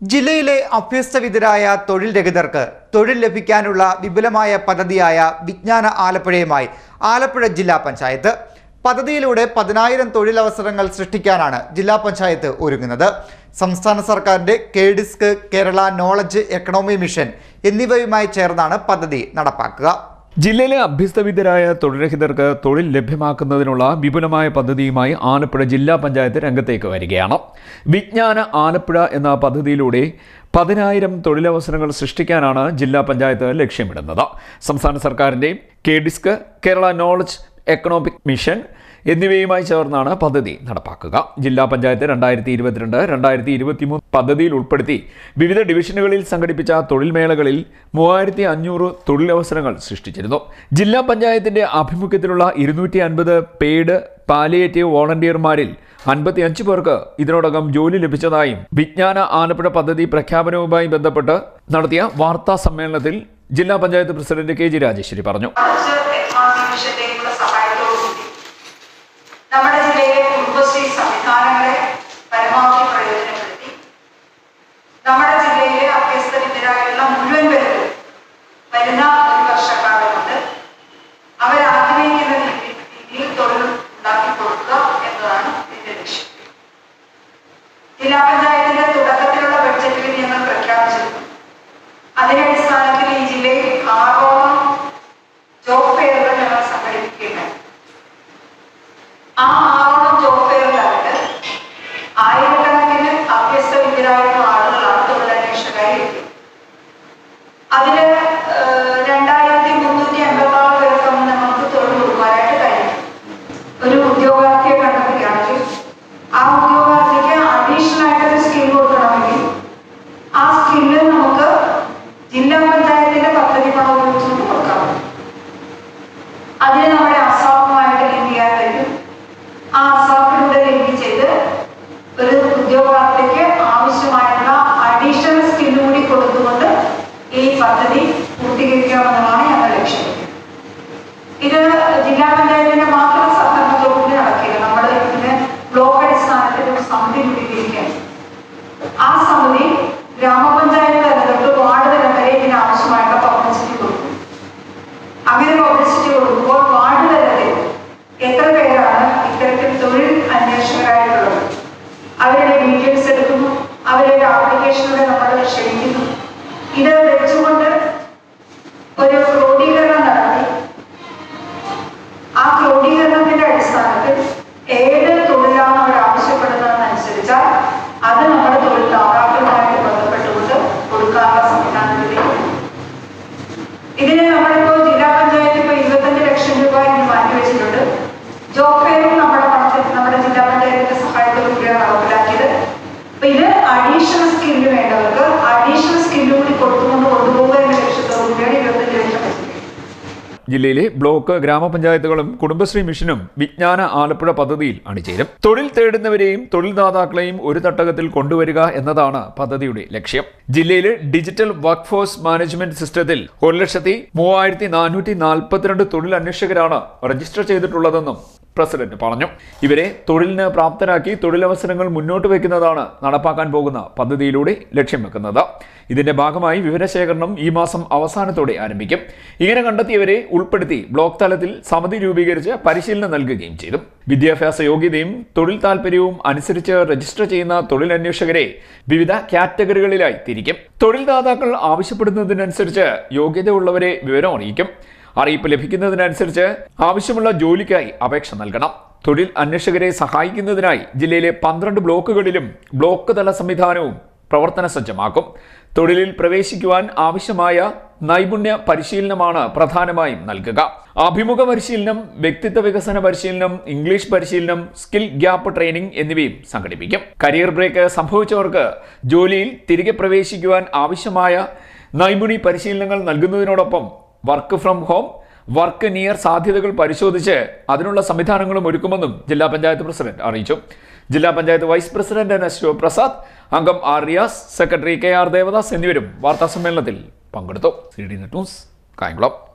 ജില്ലയിലെ അഭ്യസ്തവിധരായ തൊഴിൽ രഹിതർക്ക് തൊഴിൽ ലഭിക്കാനുള്ള വിപുലമായ പദ്ധതിയായ വിജ്ഞാന ആലപ്പുഴയുമായി ആലപ്പുഴ ജില്ലാ പഞ്ചായത്ത്. പദ്ധതിയിലൂടെ പതിനായിരം തൊഴിലവസരങ്ങൾ സൃഷ്ടിക്കാനാണ് ജില്ലാ പഞ്ചായത്ത് ഒരുങ്ങുന്നത്. സംസ്ഥാന സർക്കാരിന്റെ K DISC Kerala knowledge economy mission എന്നിവയുമായി ചേർന്നാണ് പദ്ധതി നടപ്പാക്കുക. ജില്ലയിലെ അഭ്യസ്തവിദ്യരായ തൊഴിൽരഹിതർക്ക് തൊഴിൽ ലഭ്യമാക്കുന്നതിനുള്ള വിപുലമായ പദ്ധതിയുമായി ആലപ്പുഴ ജില്ലാ പഞ്ചായത്ത് രംഗത്തേക്ക് വരികയാണ്. വിജ്ഞാന ആലപ്പുഴ എന്ന പദ്ധതിയിലൂടെ പതിനായിരം തൊഴിലവസരങ്ങൾ സൃഷ്ടിക്കാനാണ് ജില്ലാ പഞ്ചായത്ത് ലക്ഷ്യമിടുന്നത്. സംസ്ഥാന സർക്കാരിന്റെ K DISC Kerala knowledge economic mission എന്നിവയുമായി ചേർന്നാണ് പദ്ധതി നടപ്പാക്കുക. ജില്ലാ പഞ്ചായത്ത് രണ്ടായിരത്തി ഇരുപത്തിരണ്ട് രണ്ടായിരത്തി ഇരുപത്തിമൂന്ന് പദ്ധതിയിൽ ഉൾപ്പെടുത്തി വിവിധ ഡിവിഷനുകളിൽ സംഘടിപ്പിച്ച തൊഴിൽ മേളകളിൽ മൂവായിരത്തി അഞ്ഞൂറ് തൊഴിലവസരങ്ങൾ സൃഷ്ടിച്ചിരുന്നു. ജില്ലാ പഞ്ചായത്തിന്റെ ആഭിമുഖ്യത്തിലുള്ള ഇരുന്നൂറ്റി അൻപത് പെയ്ഡ് പാലിയേറ്റീവ് വോളണ്ടിയർമാരിൽ അൻപത്തിയഞ്ച് പേർക്ക് ഇതിനോടകം ജോലി ലഭിച്ചതായും വിജ്ഞാന ആലപ്പുഴ പദ്ധതി പ്രഖ്യാപനവുമായി ബന്ധപ്പെട്ട് നടത്തിയ വാർത്താ സമ്മേളനത്തിൽ ജില്ലാ panchayat president K G Rajeshwari പറഞ്ഞു. നമ്മുടെ ജില്ലയിലെ കുടുംബശ്രീ സംവിധാനങ്ങളെ അതിന് നമ്മുടെ അസാമുമായിട്ട് ലിങ്ക് ചെയ്യാൻ പറ്റും ആ അസാമിലൂടെ ലിങ്ക് ചെയ്ത് ഒരു ഉദ്യോഗാർത്ഥിക്ക് ആവശ്യമായിട്ടുള്ള അഡീഷണൽ സ്കില്ല് കൂടി കൊടുത്തുകൊണ്ട് ഈ പദ്ധതി പൂർത്തീകരിക്കാമെന്നതാണ് ഞങ്ങൾ ലക്ഷ്യം ഇത് ജില്ലാ പഞ്ചായത്തിന്റെ മാത്രം സഹകരണത്തോടുകൂടി നടക്കില്ല നമ്മൾ ഇതിന് ബ്ലോക്ക് അടിസ്ഥാനത്തിൽ ഒരു സമിതി രൂപീകരിക്കുകയാണ് ആ സമിതി ഗ്രാമപഞ്ചായത്ത് തലം തൊട്ട് വാർഡ് തലം വരെ ഇതിന് ആവശ്യമായിട്ടുള്ള പബ്ലിസിറ്റി കൊടുക്കും അങ്ങനെ പബ്ലിസിറ്റി കൊടുക്കുമ്പോൾ വാർഡ് തലത്തിൽ എത്ര പേരാണ് ഇത്തരത്തിൽ തൊഴിൽ അന്വേഷകരായിട്ടുള്ളത് ഡീറ്റെയിൽസ് എടുക്കുന്നു അവരുടെ ആപ്ലിക്കേഷനിലൂടെ നമ്മൾ ക്ഷണിക്കുന്നു ഇത് വെച്ചുകൊണ്ട് ഒരു ക്രോഡീകരണം നടത്തി. ആ ക്രോഡീകരണത്തിന്റെ അടിസ്ഥാനത്തിൽ ഏത് തൊഴിലാണ് അവർ ആവശ്യപ്പെടുന്നതെന്നനുസരിച്ചാൽ അത് നമ്മുടെ തൊഴിൽ ദാതാക്കളുമായിട്ട് ബന്ധപ്പെട്ടുകൊണ്ട് കൊടുക്കാനുള്ള സംവിധാനത്തിലേക്ക് ഇതിന് നമ്മളിപ്പോ ജില്ലാ പഞ്ചായത്ത് ഇപ്പൊ ഇരുപത്തഞ്ച് ലക്ഷം രൂപ ഇന്ന് മാറ്റിവെച്ചിട്ടുണ്ട്. ജോബ് ജില്ലയിലെ ബ്ലോക്ക് ഗ്രാമപഞ്ചായത്തുകളും കുടുംബശ്രീ മിഷനും വിജ്ഞാന ആലപ്പുഴ പദ്ധതിയിൽ അണിചേരും. തൊഴിൽ തേടുന്നവരെയും തൊഴിൽദാതാക്കളെയും ഒരു തട്ടകത്തിൽ കൊണ്ടുവരിക എന്നതാണ് പദ്ധതിയുടെ ലക്ഷ്യം. ജില്ലയിലെ ഡിജിറ്റൽ വർക്ക് ഫോഴ്സ് മാനേജ്മെന്റ് സിസ്റ്റത്തിൽ ഒരു ലക്ഷത്തി മൂവായിരത്തി നാനൂറ്റി നാൽപ്പത്തിരണ്ട് തൊഴിൽ അന്വേഷകരാണ് രജിസ്റ്റർ ചെയ്തിട്ടുള്ളതെന്നും പ്രസിഡന്റ് പറഞ്ഞു. ഇവരെ തൊഴിലിന് പ്രാപ്തരാക്കി തൊഴിലവസരങ്ങൾ മുന്നോട്ട് വയ്ക്കുന്നതാണ് നടപ്പാക്കാൻ പോകുന്ന പദ്ധതിയിലൂടെ ലക്ഷ്യം വെക്കുന്നത്. ഇതിന്റെ ഭാഗമായി വിവരശേഖരണം ഈ മാസം അവസാനത്തോടെ ആരംഭിക്കും. ഇങ്ങനെ കണ്ടെത്തിയവരെ ഉൾപ്പെടുത്തി ബ്ലോക്ക് തലത്തിൽ സമിതി രൂപീകരിച്ച് പരിശീലനം നൽകുകയും ചെയ്തു. വിദ്യാഭ്യാസ യോഗ്യതയും തൊഴിൽ താല്പര്യവും അനുസരിച്ച് രജിസ്റ്റർ ചെയ്യുന്ന തൊഴിലന്വേഷകരെ വിവിധ കാറ്റഗറികളിലായി തിരിക്കും. തൊഴിൽദാതാക്കൾ ആവശ്യപ്പെടുന്നതിനനുസരിച്ച് യോഗ്യതയുള്ളവരെ വിവരം അറിയിക്കും. അറിയിപ്പ് ലഭിക്കുന്നതിനനുസരിച്ച് ആവശ്യമുള്ള ജോലിക്കായി അപേക്ഷ നൽകണം. തൊഴിൽ അന്വേഷകരെ സഹായിക്കുന്നതിനായി ജില്ലയിലെ പന്ത്രണ്ട് ബ്ലോക്കുകളിലും ബ്ലോക്ക് തല സംവിധാനവും പ്രവർത്തന സജ്ജമാക്കും. തൊഴിലിൽ പ്രവേശിക്കുവാൻ ആവശ്യമായ നൈപുണ്യ പരിശീലനമാണ് പ്രധാനമായും നൽകുക. അഭിമുഖ പരിശീലനം വ്യക്തിത്വ വികസന പരിശീലനം ഇംഗ്ലീഷ് പരിശീലനം സ്കിൽ ഗ്യാപ്പ് ട്രെയിനിംഗ് എന്നിവയും സംഘടിപ്പിക്കും. കരിയർ ബ്രേക്ക് സംഭവിച്ചവർക്ക് ജോലിയിൽ തിരികെ പ്രവേശിക്കുവാൻ ആവശ്യമായ നൈപുണി പരിശീലനങ്ങൾ നൽകുന്നതിനോടൊപ്പം work from home work near സാധ്യതകൾ പരിശോധിച്ച് അതിനുള്ള സംവിധാനങ്ങളും ഒരുക്കുമെന്നും ജില്ലാ പഞ്ചായത്ത് പ്രസിഡന്റ് അറിയിച്ചു. ജില്ലാ panchayat vice president N S Sivaprasad അംഗം R Riyas secretary K R Devadas എന്നിവരും വാർത്താസമ്മേളനത്തിൽ പങ്കെടുത്തു. C D net news Kayamkulam.